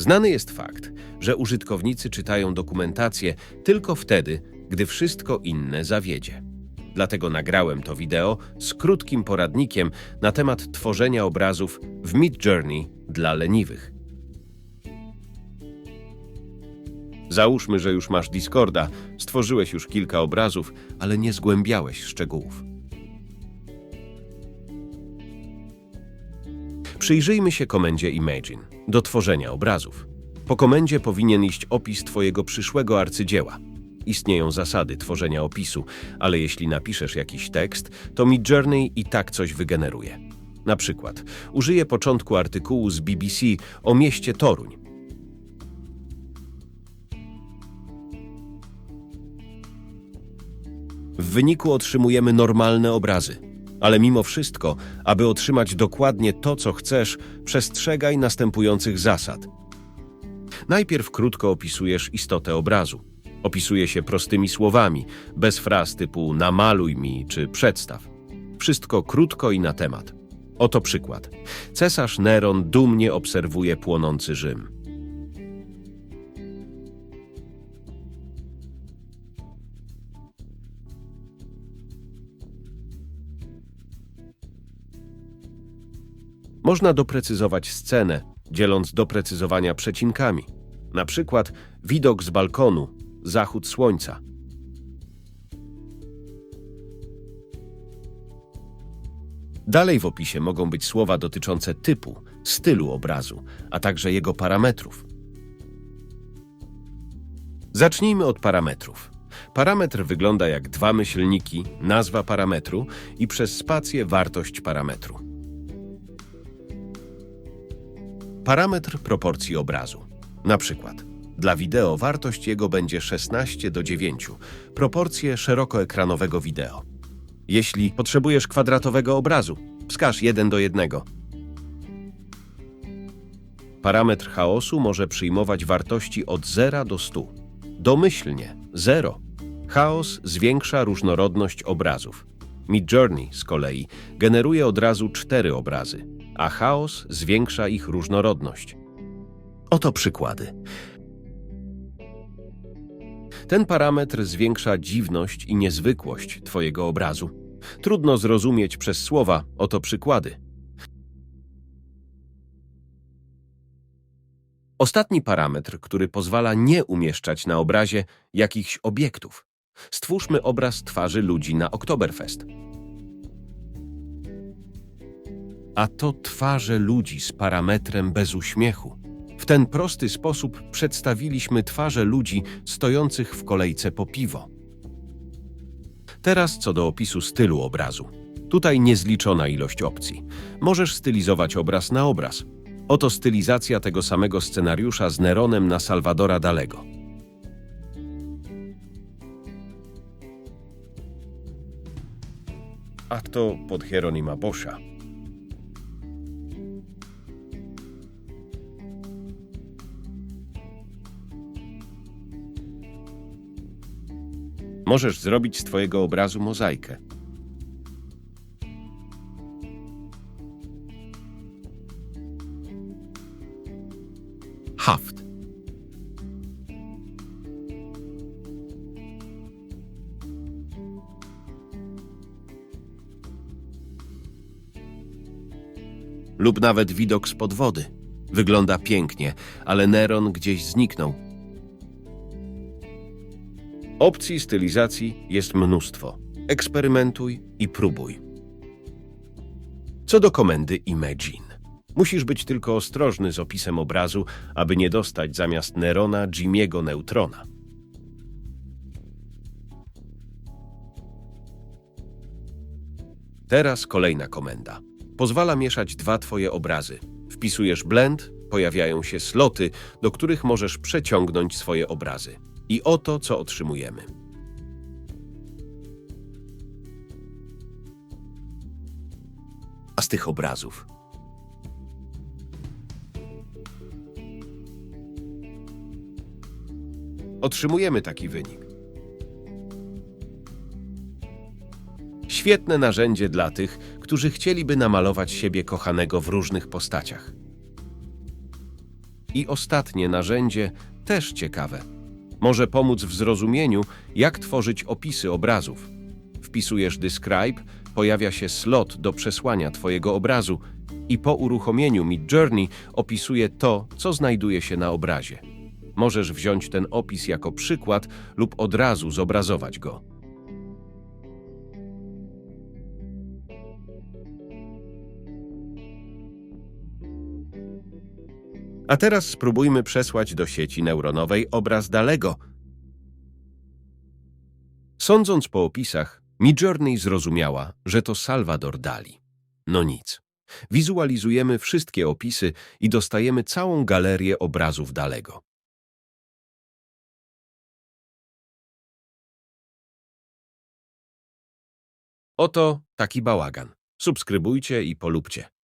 Znany jest fakt, że użytkownicy czytają dokumentację tylko wtedy, gdy wszystko inne zawiedzie. Dlatego nagrałem to wideo z krótkim poradnikiem na temat tworzenia obrazów w Midjourney dla leniwych. Załóżmy, że już masz Discorda, stworzyłeś już kilka obrazów, ale nie zgłębiałeś szczegółów. Przyjrzyjmy się komendzie Imagine do tworzenia obrazów. Po komendzie powinien iść opis Twojego przyszłego arcydzieła. Istnieją zasady tworzenia opisu, ale jeśli napiszesz jakiś tekst, to Midjourney i tak coś wygeneruje. Na przykład użyję początku artykułu z BBC o mieście Toruń. W wyniku otrzymujemy normalne obrazy. Ale mimo wszystko, aby otrzymać dokładnie to, co chcesz, przestrzegaj następujących zasad. Najpierw krótko opisujesz istotę obrazu. Opisuje się prostymi słowami, bez fraz typu namaluj mi czy przedstaw. Wszystko krótko i na temat. Oto przykład. Cesarz Neron dumnie obserwuje płonący Rzym. Można doprecyzować scenę, dzieląc doprecyzowania przecinkami. Na przykład widok z balkonu, zachód słońca. Dalej w opisie mogą być słowa dotyczące typu, stylu obrazu, a także jego parametrów. Zacznijmy od parametrów. Parametr wygląda jak dwa myślniki, nazwa parametru i przez spację wartość parametru. Parametr proporcji obrazu. Na przykład, dla wideo wartość jego będzie 16 do 9, proporcje szerokoekranowego wideo. Jeśli potrzebujesz kwadratowego obrazu, wskaż 1 do 1. Parametr chaosu może przyjmować wartości od 0 do 100. Domyślnie 0. Chaos zwiększa różnorodność obrazów. Midjourney z kolei generuje od razu cztery obrazy, a chaos zwiększa ich różnorodność. Oto przykłady. Ten parametr zwiększa dziwność i niezwykłość Twojego obrazu. Trudno zrozumieć przez słowa, oto przykłady. Ostatni parametr, który pozwala nie umieszczać na obrazie jakichś obiektów. Stwórzmy obraz twarzy ludzi na Oktoberfest. A to twarze ludzi z parametrem bez uśmiechu. W ten prosty sposób przedstawiliśmy twarze ludzi stojących w kolejce po piwo. Teraz co do opisu stylu obrazu. Tutaj niezliczona ilość opcji. Możesz stylizować obraz na obraz. Oto stylizacja tego samego scenariusza z Neronem na Salvadora Dalego. A to pod Hieronima Boscha. Możesz zrobić z Twojego obrazu mozaikę. Haft. Lub nawet widok spod wody. Wygląda pięknie, ale Neron gdzieś zniknął. Opcji stylizacji jest mnóstwo. Eksperymentuj i próbuj. Co do komendy Imagine. Musisz być tylko ostrożny z opisem obrazu, aby nie dostać zamiast Nerona Jimiego Neutrona. Teraz kolejna komenda. Pozwala mieszać dwa Twoje obrazy. Wpisujesz blend, pojawiają się sloty, do których możesz przeciągnąć swoje obrazy. I oto, co otrzymujemy. A z tych obrazów otrzymujemy taki wynik. Świetne narzędzie dla tych, którzy chcieliby namalować siebie kochanego w różnych postaciach. I ostatnie narzędzie, też ciekawe. Może pomóc w zrozumieniu, jak tworzyć opisy obrazów. Wpisujesz Describe, pojawia się slot do przesłania Twojego obrazu i po uruchomieniu Midjourney opisuje to, co znajduje się na obrazie. Możesz wziąć ten opis jako przykład lub od razu zobrazować go. A teraz spróbujmy przesłać do sieci neuronowej obraz Dalego. Sądząc po opisach, Midjourney zrozumiała, że to Salvador Dali. No nic. Wizualizujemy wszystkie opisy i dostajemy całą galerię obrazów Dalego. Oto taki bałagan. Subskrybujcie i polubcie.